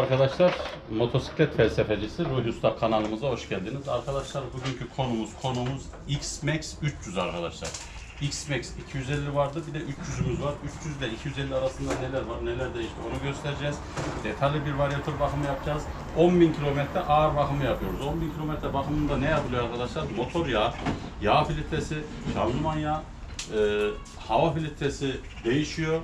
arkadaşlar. Motosiklet felsefecisi Ruhi Usta kanalımıza hoş geldiniz. Arkadaşlar bugünkü konumuz konumuz X-Max 300 arkadaşlar. X-Max 250 vardı bir de 300'ümüz var. 300 ile 250 arasında neler var neler değişti onu göstereceğiz. Detaylı bir varyatör bakımı yapacağız. 10.000 kilometre ağır bakımı yapıyoruz. 10.000 kilometre bakımında ne yapılıyor arkadaşlar? Motor yağı, yağ filtresi, şanzıman yağı, e, hava filtresi değişiyor.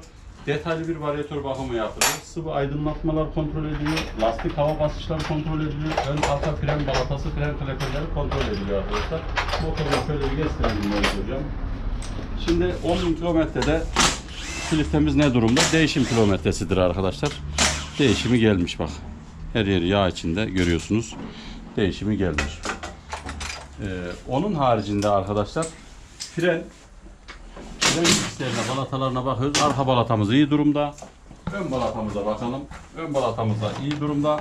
Detaylı bir varyatör bakımı yapılıyor. Sıvı aydınlatmalar kontrol ediliyor. Lastik hava basınçları kontrol ediliyor. Ön arka fren balatası, fren kaloriferleri kontrol ediliyor arkadaşlar. Motoru şöyle bir gösterelim hocam. Şimdi 10.000 kilometrede filtremiz ne durumda? Değişim kilometresidir arkadaşlar. Değişimi gelmiş bak. Her yeri yağ içinde görüyorsunuz. Değişimi gelmiş. Ee, onun haricinde arkadaşlar fren Fren disklerine, balatalarına bakıyoruz. Arka balatamız iyi durumda. Ön balatamıza bakalım. Ön balatamız da iyi durumda.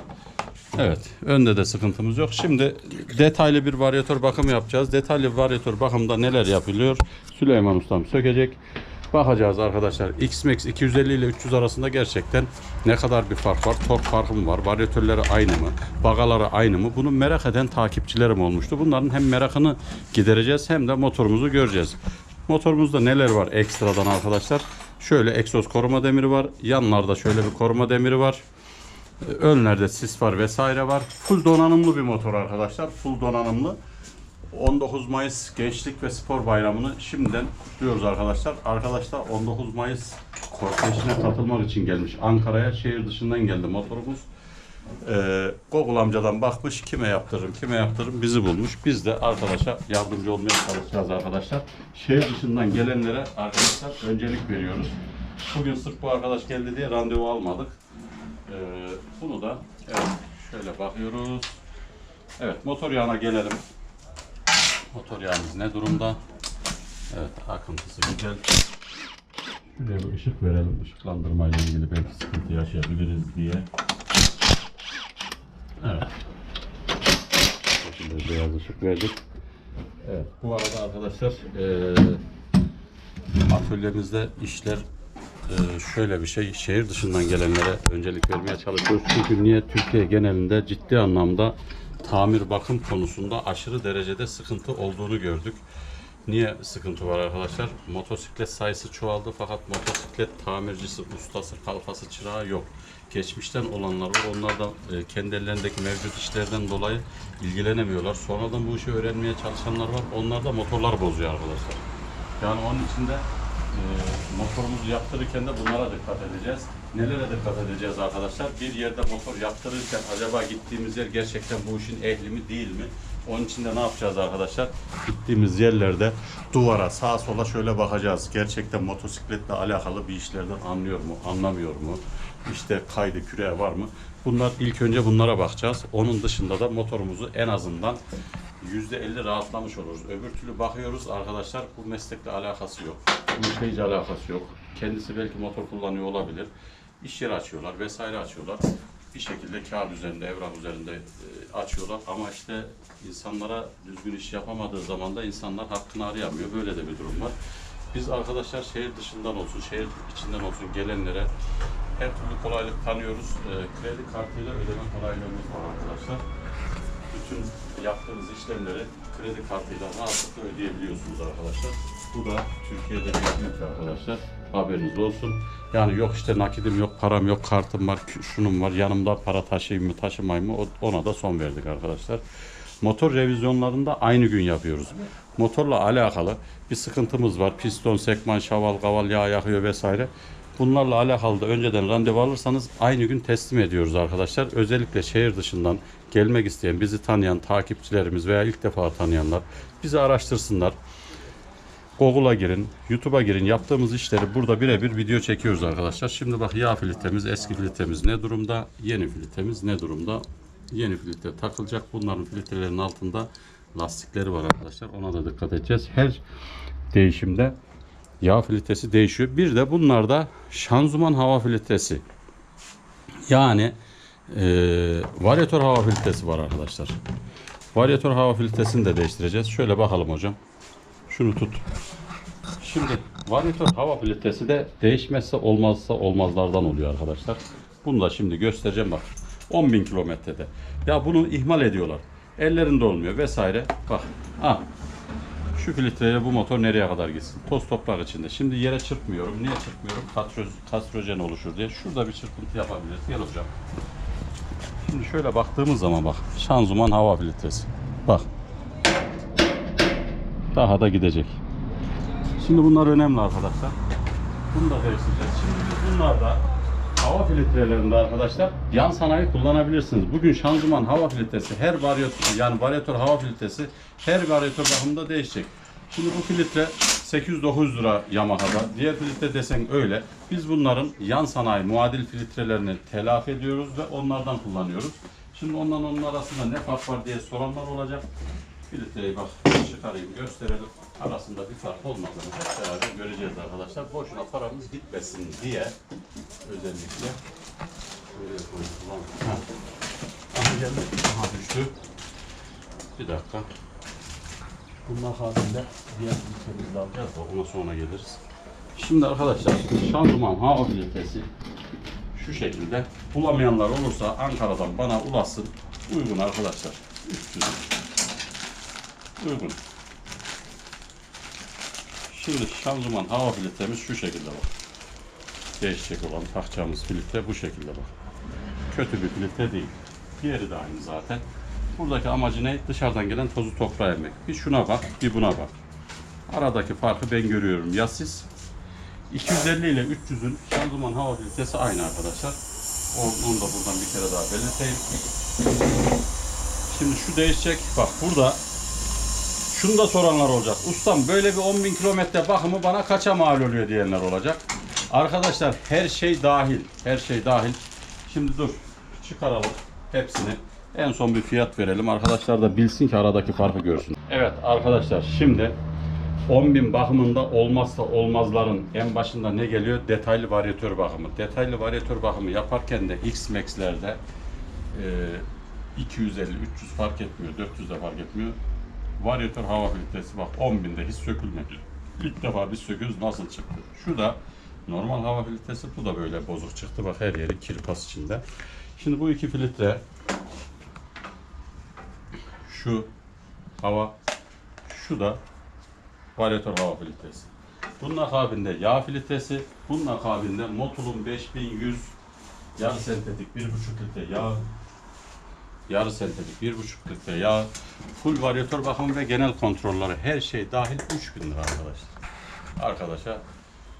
Evet, önde de sıkıntımız yok. Şimdi detaylı bir varyatör bakımı yapacağız. Detaylı bir varyatör bakımında neler yapılıyor? Süleyman Ustam sökecek. Bakacağız arkadaşlar. X-Max 250 ile 300 arasında gerçekten ne kadar bir fark var? Tork farkı mı var? Varyatörleri aynı mı? Bagaları aynı mı? Bunu merak eden takipçilerim olmuştu. Bunların hem merakını gidereceğiz hem de motorumuzu göreceğiz. Motorumuzda neler var ekstradan arkadaşlar? Şöyle egzoz koruma demiri var. Yanlarda şöyle bir koruma demiri var. Ee, Önlerde sis var vesaire var. Full donanımlı bir motor arkadaşlar. Full donanımlı. 19 Mayıs Gençlik ve Spor Bayramı'nı şimdiden kutluyoruz arkadaşlar. Arkadaşlar 19 Mayıs kortejine katılmak için gelmiş. Ankara'ya şehir dışından geldi motorumuz. Ee, Google amcadan bakmış kime yaptırırım kime yaptırırım bizi bulmuş. Biz de arkadaşa yardımcı olmaya çalışacağız arkadaşlar. Şehir dışından gelenlere arkadaşlar öncelik veriyoruz. Bugün sırf bu arkadaş geldi diye randevu almadık. Ee, bunu da evet şöyle bakıyoruz. Evet motor yağına gelelim. Motor yağımız ne durumda? Evet akıntısı güzel. Şuraya bir ışık verelim. Işıklandırmayla ilgili belki sıkıntı yaşayabiliriz diye. Evet. Şimdi beyaz ışık verdik. Evet. Bu arada arkadaşlar eee atölyemizde işler eee, şöyle bir şey. Şehir dışından gelenlere öncelik vermeye çalışıyoruz. Çünkü niye Türkiye genelinde ciddi anlamda tamir bakım konusunda aşırı derecede sıkıntı olduğunu gördük. Niye sıkıntı var arkadaşlar? Motosiklet sayısı çoğaldı fakat motosiklet tamircisi, ustası, kalfası, çırağı yok. Geçmişten olanlar var. Onlar da e, kendi ellerindeki mevcut işlerden dolayı ilgilenemiyorlar. Sonradan bu işi öğrenmeye çalışanlar var. Onlar da motorlar bozuyor arkadaşlar. Yani onun için de e, motorumuzu yaptırırken de bunlara dikkat edeceğiz. Nelere dikkat edeceğiz arkadaşlar? Bir yerde motor yaptırırken acaba gittiğimiz yer gerçekten bu işin ehli mi değil mi? Onun için de ne yapacağız arkadaşlar? Gittiğimiz yerlerde duvara sağa sola şöyle bakacağız. Gerçekten motosikletle alakalı bir işlerden anlıyor mu, anlamıyor mu? İşte kaydı küreği var mı? Bunlar ilk önce bunlara bakacağız. Onun dışında da motorumuzu en azından %50 rahatlamış oluruz. Öbür türlü bakıyoruz arkadaşlar bu meslekle alakası yok. Bu işle hiç alakası yok. Kendisi belki motor kullanıyor olabilir. İş yeri açıyorlar vesaire açıyorlar. Bir şekilde kağıt üzerinde, evrak üzerinde e, açıyorlar ama işte insanlara düzgün iş yapamadığı zaman da insanlar hakkını arayamıyor. Böyle de bir durum var. Biz arkadaşlar şehir dışından olsun, şehir içinden olsun gelenlere her türlü kolaylık tanıyoruz. E, kredi kartıyla ödeme kolaylığımız var arkadaşlar bütün yaptığınız işlemleri kredi kartıyla rahatlıkla ödeyebiliyorsunuz arkadaşlar. Bu da Türkiye'de bir arkadaşlar. Haberiniz olsun. Yani yok işte nakidim yok, param yok, kartım var, şunum var, yanımda para taşıyayım mı, taşımayayım mı ona da son verdik arkadaşlar. Motor revizyonlarında aynı gün yapıyoruz. Motorla alakalı bir sıkıntımız var. Piston, sekman, şaval, kaval, yağ yakıyor vesaire. Bunlarla alakalı da önceden randevu alırsanız aynı gün teslim ediyoruz arkadaşlar. Özellikle şehir dışından gelmek isteyen, bizi tanıyan takipçilerimiz veya ilk defa tanıyanlar bizi araştırsınlar. Google'a girin, YouTube'a girin. Yaptığımız işleri burada birebir video çekiyoruz arkadaşlar. Şimdi bak yağ filtremiz, eski filtremiz ne durumda? Yeni filtremiz ne durumda? Yeni filtre takılacak. Bunların filtrelerin altında lastikleri var arkadaşlar. Ona da dikkat edeceğiz. Her değişimde yağ filtresi değişiyor. Bir de bunlarda şanzıman hava filtresi. Yani eee varyatör hava filtresi var arkadaşlar. Varyatör hava filtresini de değiştireceğiz. Şöyle bakalım hocam. Şunu tut. Şimdi varyatör hava filtresi de değişmezse olmazsa olmazlardan oluyor arkadaşlar. Bunu da şimdi göstereceğim bak. 10 bin kilometrede. Ya bunu ihmal ediyorlar. Ellerinde olmuyor vesaire. Bak. Ah. Şu filtreyle bu motor nereye kadar gitsin? Toz toprak içinde. Şimdi yere çırpmıyorum. Niye çırpmıyorum? Katroz, kastrojen oluşur diye. Şurada bir çırpıntı yapabiliriz. Gel hocam. Şimdi şöyle baktığımız zaman bak. Şanzıman hava filtresi. Bak. Daha da gidecek. Şimdi bunlar önemli arkadaşlar. Bunu da değiştireceğiz. Şimdi biz bunlarda hava filtrelerinde arkadaşlar yan sanayi kullanabilirsiniz. Bugün şanzıman hava filtresi her varyatör yani varyatör hava filtresi her varyatör bakımında değişecek. Şimdi bu filtre 800-900 lira Yamaha'da. Diğer filtre desen öyle. Biz bunların yan sanayi muadil filtrelerini telafi ediyoruz ve onlardan kullanıyoruz. Şimdi ondan onun arasında ne fark var diye soranlar olacak. Filtreyi bak çıkarayım gösterelim. Arasında bir fark olmadığını hep beraber göreceğiz arkadaşlar. Boşuna paramız gitmesin diye özellikle şöyle ha. Aha geldi. Aha düştü. Bir dakika. Bunlar halinde diğer filtremizi de alacağız da ona sonra geliriz. Şimdi arkadaşlar şanzıman hava filtresi şu şekilde. Bulamayanlar olursa Ankara'dan bana ulaşsın. Uygun arkadaşlar. 300 uygun. Şimdi şanzıman hava filtremiz şu şekilde bak. Değişecek olan takacağımız filtre bu şekilde bak. Kötü bir filtre değil. Diğeri de aynı zaten. Buradaki amacı ne? Dışarıdan gelen tozu toprağa emmek. Bir şuna bak, bir buna bak. Aradaki farkı ben görüyorum. Ya siz 250 ile 300'ün şanzıman hava filtresi aynı arkadaşlar. Onu da buradan bir kere daha belirteyim. Şimdi şu değişecek. Bak burada şunu da soranlar olacak. Ustam böyle bir 10 bin kilometre bakımı bana kaça mal oluyor diyenler olacak. Arkadaşlar her şey dahil. Her şey dahil. Şimdi dur. Çıkaralım hepsini. En son bir fiyat verelim. Arkadaşlar da bilsin ki aradaki farkı görsün. Evet arkadaşlar şimdi 10 bin bakımında olmazsa olmazların en başında ne geliyor? Detaylı varyatör bakımı. Detaylı varyatör bakımı yaparken de X-Max'lerde e, 250, 300 fark etmiyor, 400 de fark etmiyor. Varyatör hava filtresi bak 10 binde hiç sökülmedi. İlk defa biz söküyoruz nasıl çıktı? Şu da normal hava filtresi bu da böyle bozuk çıktı bak her yeri kirpas içinde. Şimdi bu iki filtre şu hava şu da varyatör hava filtresi. Bunun akabinde yağ filtresi, bunun akabinde Motul'un 5100 yarı sentetik 1,5 litre yağ, yarı sentetik 1,5 litre yağ, full varyatör bakımı ve genel kontrolleri her şey dahil 3000 lira arkadaşlar. Arkadaşa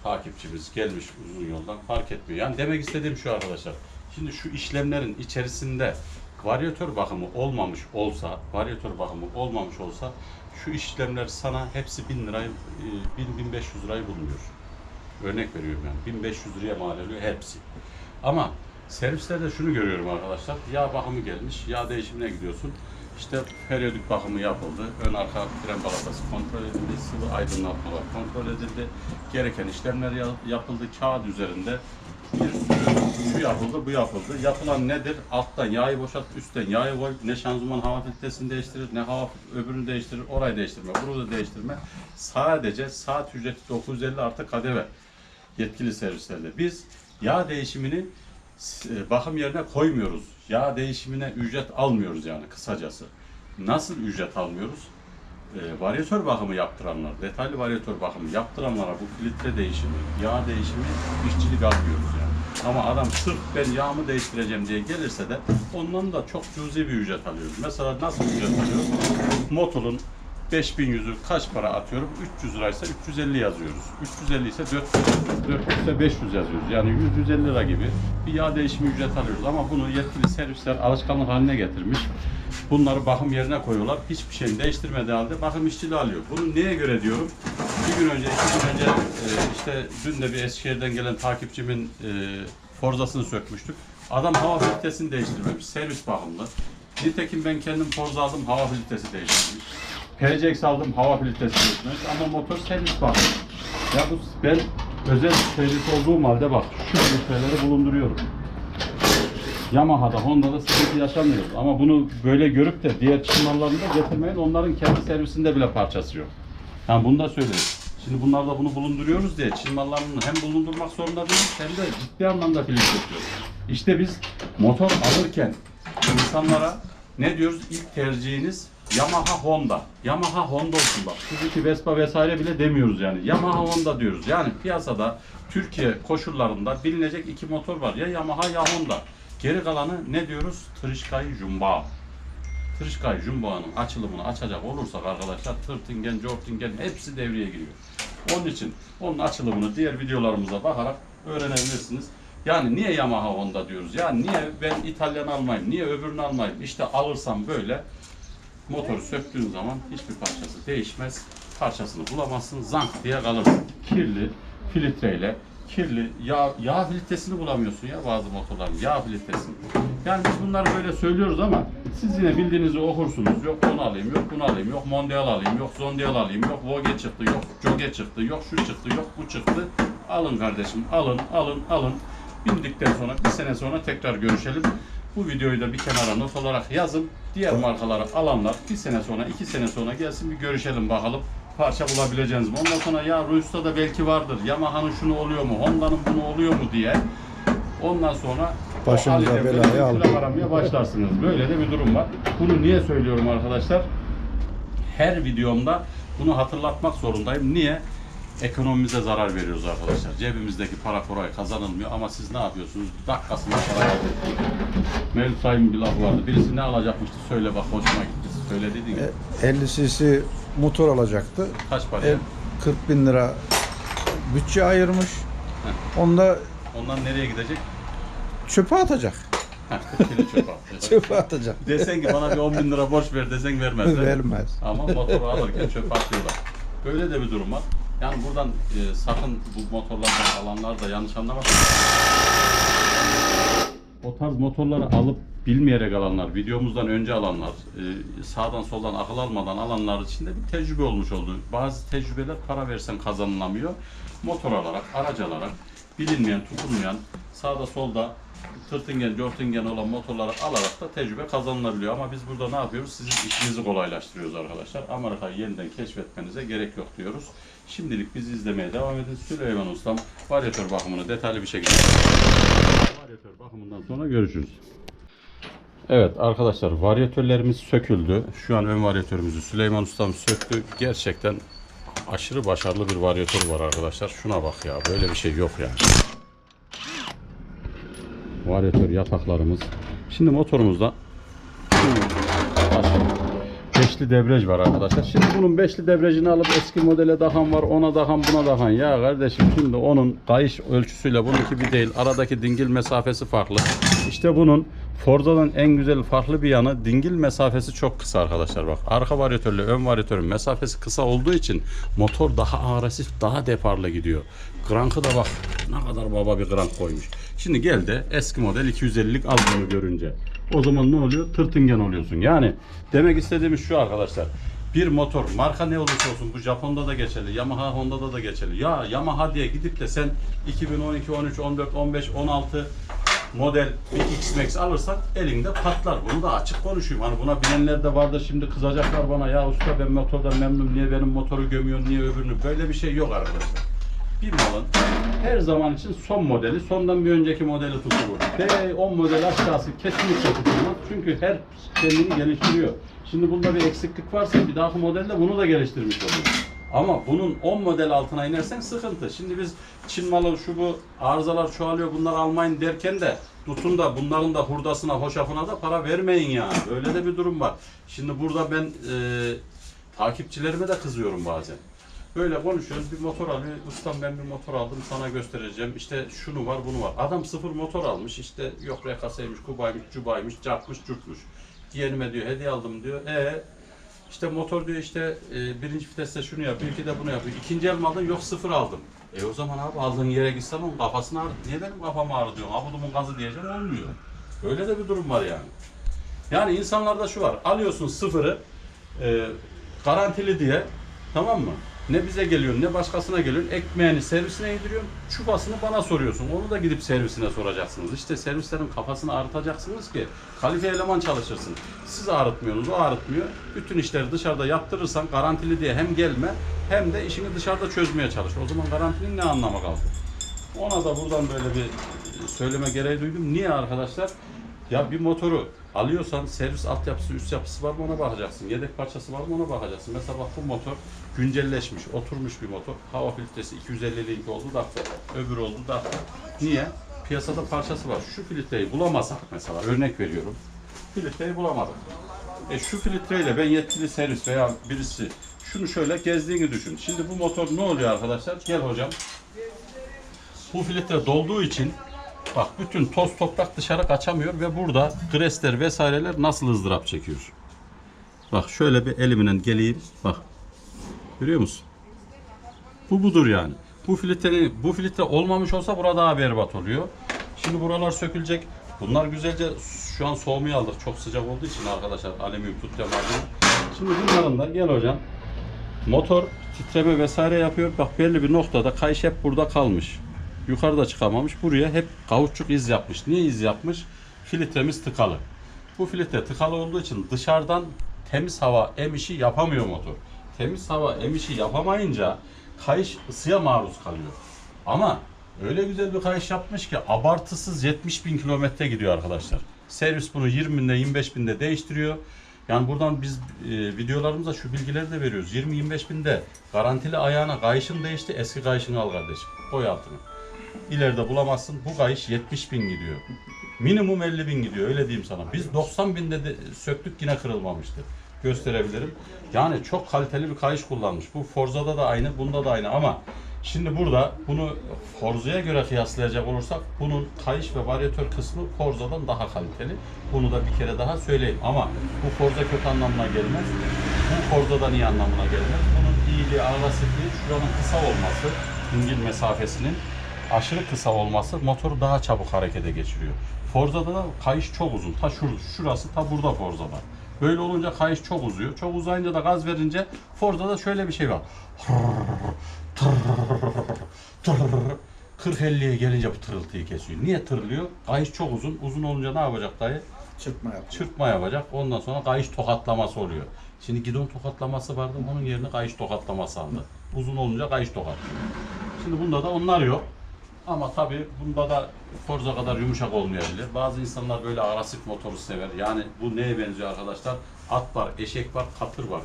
takipçimiz gelmiş uzun yoldan fark etmiyor. Yani demek istediğim şu arkadaşlar. Şimdi şu işlemlerin içerisinde varyatör bakımı olmamış olsa, varyatör bakımı olmamış olsa şu işlemler sana hepsi 1000 lirayı, 1000-1500 lirayı bulmuyor. Örnek veriyorum yani. 1500 liraya mal oluyor hepsi. Ama servislerde şunu görüyorum arkadaşlar. Yağ bakımı gelmiş, yağ değişimine gidiyorsun. İşte periyodik bakımı yapıldı. Ön arka fren balatası kontrol edildi. Sıvı aydınlatmalar kontrol edildi. Gereken işlemler ya- yapıldı. Kağıt üzerinde bir sürü şu yapıldı, bu yapıldı. Yapılan nedir? Alttan yağı boşalt, üstten yağı koy. Ne şanzıman hava filtresini değiştirir, ne hava öbürünü değiştirir. Orayı değiştirme, bunu da değiştirme. Sadece saat ücreti 950 artı KDV yetkili servislerde. Biz yağ değişimini bakım yerine koymuyoruz. Yağ değişimine ücret almıyoruz yani kısacası. Nasıl ücret almıyoruz? E, varyatör bakımı yaptıranlar, detaylı varyatör bakımı yaptıranlara bu filtre değişimi, yağ değişimi işçilik almıyoruz yani. Ama adam sırf ben yağımı değiştireceğim diye gelirse de ondan da çok cüzi bir ücret alıyoruz. Mesela nasıl ücret alıyoruz? Motorun 5100'ü kaç para atıyorum? 300 liraysa 350 yazıyoruz. 350 ise 400, 400 ise 500 yazıyoruz. Yani 100-150 lira gibi bir yağ değişimi ücret alıyoruz. Ama bunu yetkili servisler alışkanlık haline getirmiş. Bunları bakım yerine koyuyorlar. Hiçbir şeyini değiştirmediği halde bakım işçiliği alıyor. Bunu neye göre diyorum? Bir gün önce, iki gün önce e, işte dün de bir Eskişehir'den gelen takipçimin e, forzasını sökmüştük. Adam hava filtresini değiştirmemiş. Servis bakımlı. Nitekim ben kendim forza aldım hava filtresi değiştirmiş. PCX aldım hava filtresi değiştirmiş ama motor servis bakımlı. Ya bu ben özel servis olduğum halde bak şu filtreleri bulunduruyorum. Yamaha'da, Honda'da sıkıntı yaşamıyoruz. Ama bunu böyle görüp de diğer Çin mallarını da getirmeyin. Onların kendi servisinde bile parçası yok. Yani bunu da söyleyeyim. Şimdi bunlarda bunu bulunduruyoruz diye Çin mallarını hem bulundurmak zorunda değiliz hem de ciddi anlamda film yapıyoruz. İşte biz Motor alırken insanlara ne diyoruz? İlk tercihiniz Yamaha Honda. Yamaha Honda olsun bak. Suzuki Vespa vesaire bile demiyoruz yani. Yamaha Honda diyoruz. Yani piyasada Türkiye koşullarında bilinecek iki motor var. Ya Yamaha ya Honda. Geri kalanı ne diyoruz? Trişkay Jumba. Trişkay Jumbo'nun açılımını açacak olursak arkadaşlar Tırtingen, Jortingen hepsi devreye giriyor. Onun için onun açılımını diğer videolarımıza bakarak öğrenebilirsiniz. Yani niye Yamaha Honda diyoruz? Yani niye ben İtalyan almayayım? Niye öbürünü almayayım? İşte alırsam böyle motoru söktüğün zaman hiçbir parçası değişmez. Parçasını bulamazsın. Zank diye kalırsın. Kirli filtreyle kirli yağ, yağ filtresini bulamıyorsun ya bazı motorların yağ filtresini. Yani biz bunları böyle söylüyoruz ama siz yine bildiğinizi okursunuz. Yok onu alayım, yok bunu alayım, yok Mondial alayım, yok Zondial alayım, yok Vogue çıktı, yok Joge çıktı, yok şu çıktı, yok bu çıktı. Alın kardeşim, alın, alın, alın. Bindikten sonra bir sene sonra tekrar görüşelim. Bu videoyu da bir kenara not olarak yazın. Diğer markaları alanlar bir sene sonra, iki sene sonra gelsin bir görüşelim bakalım. Parça bulabileceğiniz mi? Ondan sonra ya Ruys'ta da belki vardır. Yamaha'nın şunu oluyor mu? Honda'nın bunu oluyor mu diye. Ondan sonra o Ali Devlet'in belayı aramaya başlarsınız. Böyle de bir durum var. Bunu niye söylüyorum arkadaşlar? Her videomda bunu hatırlatmak zorundayım. Niye? Ekonomimize zarar veriyoruz arkadaşlar. Cebimizdeki para kolay kazanılmıyor ama siz ne yapıyorsunuz? Dakikasında para. Mevlüt Sayın bir lafı vardı. Birisi ne alacakmıştı? Söyle bak hoşuma gitti. Söyle dedin ya. E, 50 cc motor alacaktı. Kaç para? E, 40 bin lira bütçe ayırmış. Onda Ondan nereye gidecek? çöpe atacak. Heh, 40 kilo çöp attı. Çöpe atacak. Desen ki bana bir 10 bin lira borç ver desen vermezler. Vermez. Ama motoru alırken çöp atıyorlar. Böyle de bir durum var. Yani buradan e, sakın bu motorlardan alanlar da yanlış anlamasın. O tarz motorları alıp bilmeyerek alanlar, videomuzdan önce alanlar, e, sağdan soldan akıl almadan alanlar için de bir tecrübe olmuş oldu. Bazı tecrübeler para versen kazanılamıyor. Motor alarak, araç alarak, bilinmeyen, tutunmayan, sağda solda tırtingen, dörtingen olan motorları alarak da tecrübe kazanılabiliyor. Ama biz burada ne yapıyoruz? Sizin işinizi kolaylaştırıyoruz arkadaşlar. Amerika'yı yeniden keşfetmenize gerek yok diyoruz. Şimdilik bizi izlemeye devam edin. Süleyman Ustam varyatör bakımını detaylı bir şekilde varyatör bakımından sonra görüşürüz. Evet arkadaşlar varyatörlerimiz söküldü. Şu an ön varyatörümüzü Süleyman Ustam söktü. Gerçekten aşırı başarılı bir varyatör var arkadaşlar. Şuna bak ya böyle bir şey yok yani. Varyatör yataklarımız. Şimdi motorumuzda Beşli debriyaj var arkadaşlar. Şimdi bunun beşli debriyajını alıp eski modele dahan var, ona dahan, buna dahan. Ya kardeşim şimdi onun kayış ölçüsüyle bununki bir değil. Aradaki dingil mesafesi farklı. İşte bunun Forza'dan en güzel farklı bir yanı dingil mesafesi çok kısa arkadaşlar bak. Arka varyatörle ön varyatörün mesafesi kısa olduğu için motor daha agresif, daha deparlı gidiyor. Krankı da bak ne kadar baba bir krank koymuş. Şimdi gel de eski model 250'lik al bunu görünce. O zaman ne oluyor? Tırtingen oluyorsun. Yani demek istediğimiz şu arkadaşlar. Bir motor marka ne olursa olsun bu Japon'da da geçerli, Yamaha Honda'da da geçerli. Ya Yamaha diye gidip de sen 2012, 13, 14, 15, 16 model bir X-Max alırsak elinde patlar. Bunu da açık konuşayım. Hani buna binenler de vardır şimdi kızacaklar bana. Ya usta ben motordan memnunum. Niye benim motoru gömüyorsun? Niye öbürünü? Böyle bir şey yok arkadaşlar. Bir malın her zaman için son modeli, sondan bir önceki modeli tutulur. D10 model aşağısı kesinlikle tutulmaz. Çünkü her kendini geliştiriyor. Şimdi bunda bir eksiklik varsa bir dahaki modelde bunu da geliştirmiş oluyor. Ama bunun 10 model altına inersen sıkıntı. Şimdi biz Çin malı şu bu arızalar çoğalıyor bunlar almayın derken de tutun da bunların da hurdasına hoşafına da para vermeyin yani. Öyle de bir durum var. Şimdi burada ben e, takipçilerime de kızıyorum bazen. Böyle konuşuyoruz bir motor alıyor. Ustam ben bir motor aldım sana göstereceğim. İşte şunu var bunu var. Adam sıfır motor almış. İşte yok rekasaymış, kubaymış, cubaymış, capmış, curtmuş. Yeğenime diyor hediye aldım diyor. E işte motor diyor işte e, birinci viteste şunu yapıyor, iki de bunu yapıyor. İkinci el mi aldın? Yok sıfır aldım. E o zaman abi aldığın yere gitsen onun kafasını ağrı. Niye benim kafam ağrı diyorsun? Abudumun gazı diyeceğim olmuyor. Böyle de bir durum var yani. Yani insanlarda şu var. Alıyorsun sıfırı e, garantili diye tamam mı? Ne bize geliyor ne başkasına geliyor. Ekmeğini servisine yediriyorsun. Çupasını bana soruyorsun. Onu da gidip servisine soracaksınız. İşte servislerin kafasını ağrıtacaksınız ki kalifiye eleman çalışırsın. Siz ağrıtmıyorsunuz, o ağrıtmıyor. Bütün işleri dışarıda yaptırırsan garantili diye hem gelme hem de işini dışarıda çözmeye çalış. O zaman garantinin ne anlamı kaldı? Ona da buradan böyle bir söyleme gereği duydum. Niye arkadaşlar? Ya bir motoru alıyorsan servis altyapısı, üst yapısı var mı ona bakacaksın. Yedek parçası var mı ona bakacaksın. Mesela bak bu motor güncelleşmiş, oturmuş bir motor. Hava filtresi 250 link oldu da öbür oldu da. Niye? Piyasada parçası var. Şu filtreyi bulamasak mesela örnek veriyorum. Filtreyi bulamadık. E şu filtreyle ben yetkili servis veya birisi şunu şöyle gezdiğini düşün. Şimdi bu motor ne oluyor arkadaşlar? Gel hocam. Bu filtre dolduğu için bak bütün toz toprak dışarı kaçamıyor ve burada gresler vesaireler nasıl ızdırap çekiyor. Bak şöyle bir elimle geleyim. Bak. Görüyor musun? Bu budur yani. Bu filtre bu filtre olmamış olsa burada daha berbat oluyor. Şimdi buralar sökülecek. Bunlar güzelce şu an soğumaya aldık. Çok sıcak olduğu için arkadaşlar alüminyum tut malzeme. Şimdi bunların da gel hocam. Motor titreme vesaire yapıyor. Bak belli bir noktada kayış hep burada kalmış. Yukarıda çıkamamış. Buraya hep kauçuk iz yapmış. Niye iz yapmış? Filtremiz tıkalı. Bu filtre tıkalı olduğu için dışarıdan temiz hava emişi yapamıyor motor. Temiz hava emişi yapamayınca kayış ısıya maruz kalıyor. Ama öyle güzel bir kayış yapmış ki abartısız 70 bin kilometre gidiyor arkadaşlar. Servis bunu 20 binde 25 binde değiştiriyor. Yani buradan biz e, videolarımızda şu bilgileri de veriyoruz. 20-25 binde garantili ayağına kayışın değişti. Eski kayışını al kardeşim. Koy altına. İleride bulamazsın. Bu kayış 70 bin gidiyor. Minimum 50 bin gidiyor öyle diyeyim sana. Biz 90 binde de söktük yine kırılmamıştı. Gösterebilirim. Yani çok kaliteli bir kayış kullanmış. Bu Forza'da da aynı, bunda da aynı ama şimdi burada bunu Forza'ya göre kıyaslayacak olursak bunun kayış ve varyatör kısmı Forza'dan daha kaliteli. Bunu da bir kere daha söyleyeyim ama bu Forza kötü anlamına gelmez. Bu Forza'dan iyi anlamına gelmez. Bunun iyiliği, agresifliği şuranın kısa olması, dingil mesafesinin aşırı kısa olması motoru daha çabuk harekete geçiriyor. Forza'da da kayış çok uzun. Ta şur, şurası ta burada Forza'da. Böyle olunca kayış çok uzuyor. Çok uzayınca da gaz verince Forza'da şöyle bir şey var. 40-50'ye gelince bu tırıltıyı kesiyor. Niye tırlıyor? Kayış çok uzun. Uzun olunca ne yapacak dayı? Çırpma yapıyor. Çırpma yapacak. Ondan sonra kayış tokatlaması oluyor. Şimdi gidon tokatlaması vardı. Onun yerine kayış tokatlaması aldı. Uzun olunca kayış tokatlıyor. Şimdi bunda da onlar yok. Ama tabii bunda da Forza kadar yumuşak olmayabilir. Bazı insanlar böyle agresif motoru sever. Yani bu neye benziyor arkadaşlar? At var, eşek var, katır var.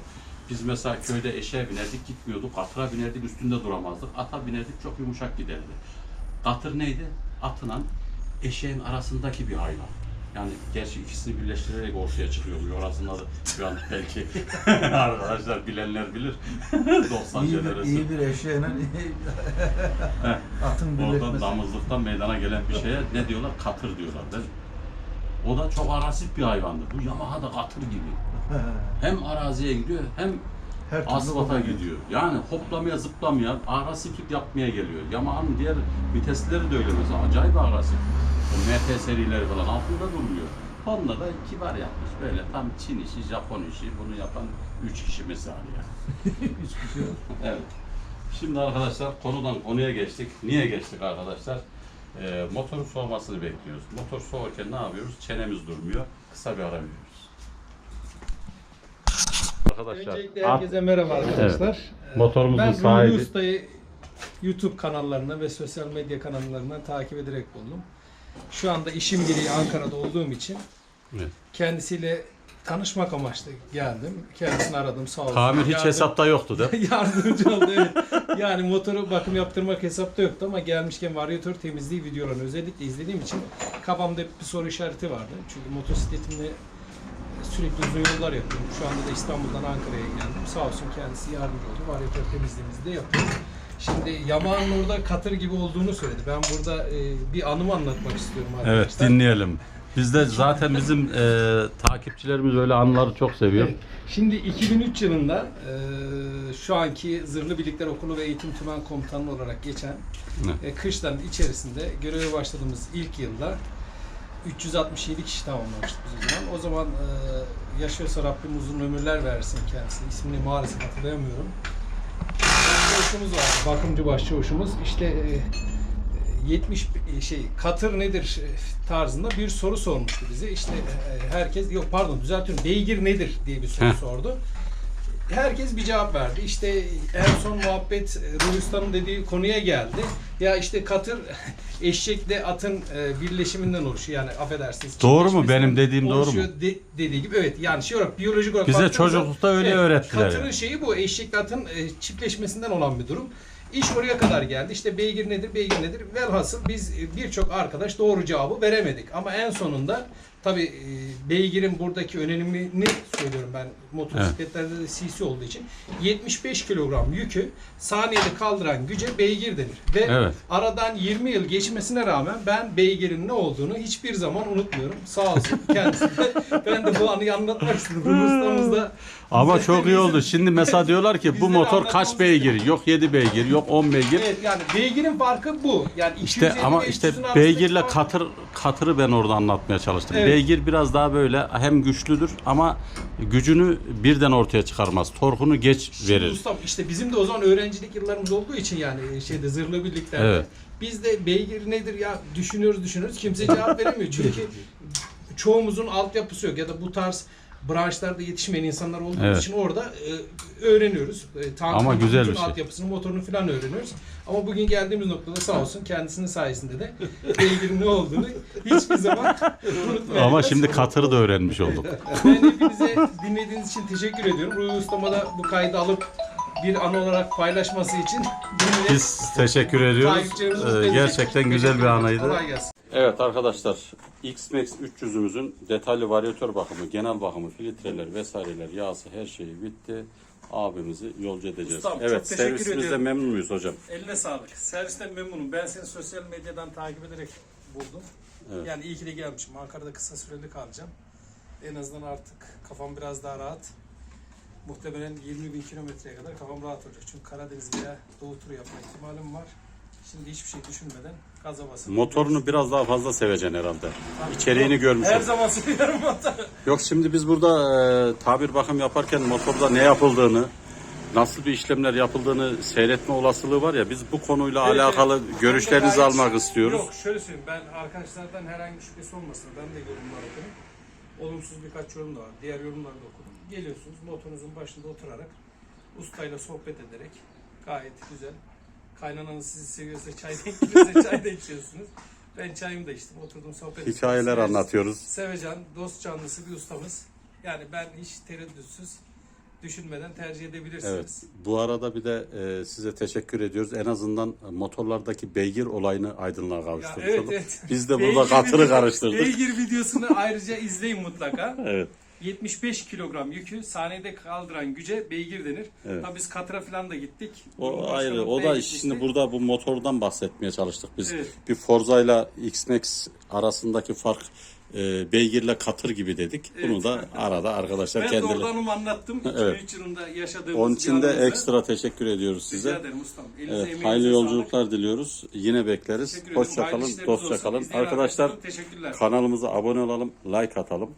Biz mesela köyde eşeğe binerdik gitmiyorduk. Katıra binerdik üstünde duramazdık. Ata binerdik çok yumuşak giderdi. Katır neydi? Atla eşeğin arasındaki bir hayvan. Yani gerçi ikisini birleştirerek ortaya çıkıyor. Orasında da şu an belki arkadaşlar bilenler bilir. 90 İyi bir, jenerasyon. iyi bir eşeğine atın Oradan birleşmesi. damızlıktan meydana gelen bir şeye ne diyorlar? Katır diyorlar değil mi? O da çok agresif bir hayvandı. Bu Yamaha da katır gibi. Hem araziye gidiyor hem Her kullanıyor. gidiyor. Yani hoplamaya zıplamaya, agresiflik yapmaya geliyor. Yamaha'nın diğer vitesleri de öyle mesela. Acayip agresif. O MT serileri falan altında durmuyor. Honda da kibar yapmış. Böyle tam Çin işi, Japon işi. Bunu yapan 3 kişi misali yani. Hiçbir şey yok. Evet. Şimdi arkadaşlar konudan konuya geçtik. Niye geçtik arkadaşlar? Ee, motorun soğumasını bekliyoruz. Motor soğurken ne yapıyoruz? Çenemiz durmuyor. Kısa bir ara veriyoruz. Arkadaşlar Öncelikle herkese merhaba arkadaşlar. Ee, motorumuzun ben sahibi- Ruhi Usta'yı YouTube kanallarından ve sosyal medya kanallarından takip ederek buldum. Şu anda işim gereği Ankara'da olduğum için Evet. kendisiyle tanışmak amaçlı geldim. Kendisini aradım sağ olsun. Tamir hiç Yardım- hesapta yoktu değil mi? Yardımcı oldu evet. Yani motoru bakım yaptırmak hesapta yoktu ama gelmişken varyatör temizliği videolarını özellikle izlediğim için kafamda hep bir soru işareti vardı. Çünkü motosikletimle sürekli uzun yollar yapıyorum. Şu anda da İstanbul'dan Ankara'ya geldim. Sağ olsun kendisi yardımcı oldu. Varyatör temizliğimizi de yapıyor. Şimdi Yamaha'nın orada katır gibi olduğunu söyledi. Ben burada e, bir anımı anlatmak istiyorum arkadaşlar. Evet dinleyelim. Biz de zaten bizim e, takipçilerimiz öyle anıları çok seviyor. Evet. Şimdi 2003 yılında e, şu anki Zırhlı Birlikler Okulu ve Eğitim Tümen Komutanı olarak geçen e, kışların içerisinde göreve başladığımız ilk yılda 367 kişi tamamlamıştık biz o zaman. O zaman e, yaşıyorsa Rabbim uzun ömürler versin kendisine. İsmini maalesef hatırlayamıyorum. Başçavuşumuz vardı. Bakımcı başçavuşumuz. İşte e, 70 b- şey katır nedir e, tarzında bir soru sormuştu bize. İşte e, herkes yok pardon düzeltiyorum. Beygir nedir diye bir soru Heh. sordu. Herkes bir cevap verdi. İşte en son muhabbet e, Ruhi Usta'nın dediği konuya geldi. Ya işte katır eşekle atın e, birleşiminden oluşuyor. Yani affedersiniz. Doğru mu? Benim dediğim doğru mu? de- dediği gibi evet. Yani şey olarak biyolojik olarak Bize çocuklukta öyle öğrettiler Katırın yani. şeyi bu. Eşekle atın e, çiftleşmesinden olan bir durum. İş oraya kadar geldi. İşte beygir nedir, beygir nedir? Velhasıl biz e, birçok arkadaş doğru cevabı veremedik. Ama en sonunda tabi beygirin buradaki önemini söylüyorum ben motosikletlerde de CC olduğu için 75 kilogram yükü saniyede kaldıran güce beygir denir. Ve Evet. aradan 20 yıl geçmesine rağmen ben beygirin ne olduğunu hiçbir zaman unutmuyorum. Sağ olsun kendisi de. ben de bu anıyı anlatmak istedim. Ruhi ustamız da Ama çok iyi oldu. Şimdi mesela diyorlar ki bu motor kaç beygir? Yok 7 beygir, yok 10 beygir. Evet yani beygirin farkı bu. Yani İşte 250 ama işte 300'ün arasındaki beygirle fark- katır katırı ben orada anlatmaya çalıştım. Evet. Beygir biraz daha böyle hem güçlüdür ama gücünü birden ortaya çıkarmaz. Torkunu geç Şimdi verir. Ustam işte bizim de o zaman öğrencilik yıllarımız olduğu için yani şeyde zırhlı birliklerde Evet. biz de beygir nedir ya düşünüyoruz düşünüyoruz kimse cevap veremiyor çünkü çoğumuzun altyapısı yok ya da bu tarz branşlarda yetişmeyen insanlar olduğu Evet. için orada e, öğreniyoruz. E, tankın Ama güzel bir şey. altyapısını, motorunu falan öğreniyoruz. Ama bugün geldiğimiz noktada sağ olsun kendisinin sayesinde de beygirin ne olduğunu hiçbir zaman unutmayacağız. Ama şimdi katırı da öğrenmiş olduk. Ben hepinize dinlediğiniz için teşekkür ediyorum. Ruhi Ustama da bu kaydı alıp bir an olarak paylaşması için dinle- Biz teşekkür ediyoruz. Ee, gerçekten güzel bir anıydı. Kolay gelsin. Evet arkadaşlar X-Max 300'ümüzün detaylı varyatör bakımı, genel bakımı, filtreler vesaireler, yağsı her şeyi bitti. Abimizi yolcu edeceğiz. Ustam, çok evet teşekkür servisimizde ediyorum. memnun muyuz hocam? Eline sağlık. Servisten memnunum. Ben seni sosyal medyadan takip ederek buldum. Evet. Yani iyi ki de gelmişim. Ankara'da kısa süreli kalacağım. En azından artık kafam biraz daha rahat. Muhtemelen 20 bin kilometreye kadar kafam rahat olacak. Çünkü Karadeniz veya Doğu turu yapma ihtimalim var. Şimdi hiçbir şey düşünmeden gaza basıp Motorunu biraz daha fazla seveceksin herhalde. İçeriğini Yok, görmüş Her zaman seviyorum motoru. Yok şimdi biz burada e, tabir bakım yaparken motorda ne yapıldığını, nasıl bir işlemler yapıldığını seyretme olasılığı var ya biz bu konuyla Evet, alakalı evet. görüşlerinizi gayet- almak istiyoruz. Yok şöyle söyleyeyim ben arkadaşlardan herhangi bir şüphesi olmasın. Ben de yorumlar okudum. Olumsuz birkaç yorum da var. Diğer yorumları da okudum. Geliyorsunuz motorunuzun başında oturarak ustayla sohbet ederek gayet güzel. Kaynananız sizi seviyorsa çay da içiyorsa çay da içiyorsunuz. Ben çayımı da içtim. Oturdum sohbet ettim. Hikayeler Sevec- anlatıyoruz. Sevecan, dost canlısı bir ustamız. Yani ben hiç tereddütsüz düşünmeden tercih edebilirsiniz. Evet. Bu arada bir de e, size teşekkür ediyoruz. En azından motorlardaki beygir olayını aydınlığa kavuşturduk. evet evet. Biz de Beygir burada katırı video- karıştırdık. Beygir videosunu ayrıca izleyin mutlaka. Evet. 75 kilogram yükü saniyede kaldıran güce beygir denir. Evet. Tabii biz katıra falan da gittik. O ayrı. O da gitmişti. şimdi burada bu motordan bahsetmeye çalıştık biz. Evet. Bir Forza ile X-Max arasındaki fark e, beygirle katır gibi dedik. Bunu Evet. da arada arkadaşlar Ben kendileri. oradan onu anlattım. Evet. 2003 yılında yaşadığımız Onun için de ekstra teşekkür ediyoruz Rica size. ederim ustam. Elinize Evet, hayırlı sağlık. yolculuklar diliyoruz. Yine bekleriz. Hoşça kalın, dostça kalın. Arkadaşlar kanalımıza abone olalım, like atalım.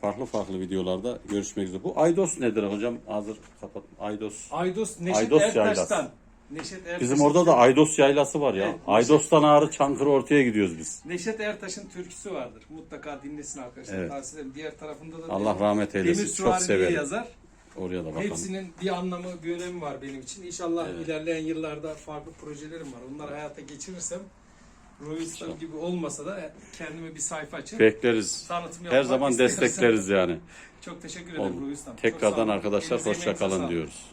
Farklı farklı videolarda görüşmek üzere. Bu Aydos nedir hocam? Hazır kapat. Aydos. Aydos Neşet Aydos Ertaş'tan. Yaylası. Neşet Ertaş'ın Bizim orada da Aydos yaylası var ya. Evet, Aydos'tan ağrı Çankırı ortaya gidiyoruz biz. Neşet Ertaş'ın türküsü vardır. Mutlaka dinlesin arkadaşlar. Evet. Tavsiye ederim. Diğer tarafında da Allah rahmet eylesin. Demir Çok severim. yazar. Oraya da bakalım. Hepsinin bir anlamı, bir önemi var benim için. İnşallah ilerleyen yıllarda farklı projelerim var. Onları hayata geçirirsem Roy Usta gibi olmasa da kendime bir sayfa açıp Bekleriz. tanıtım Her zaman isterim. destekleriz yani. Çok teşekkür ederim. Çok sağ Tekrardan olun. arkadaşlar Elinize, hoşça emeğinize kalın sağlık. diyoruz.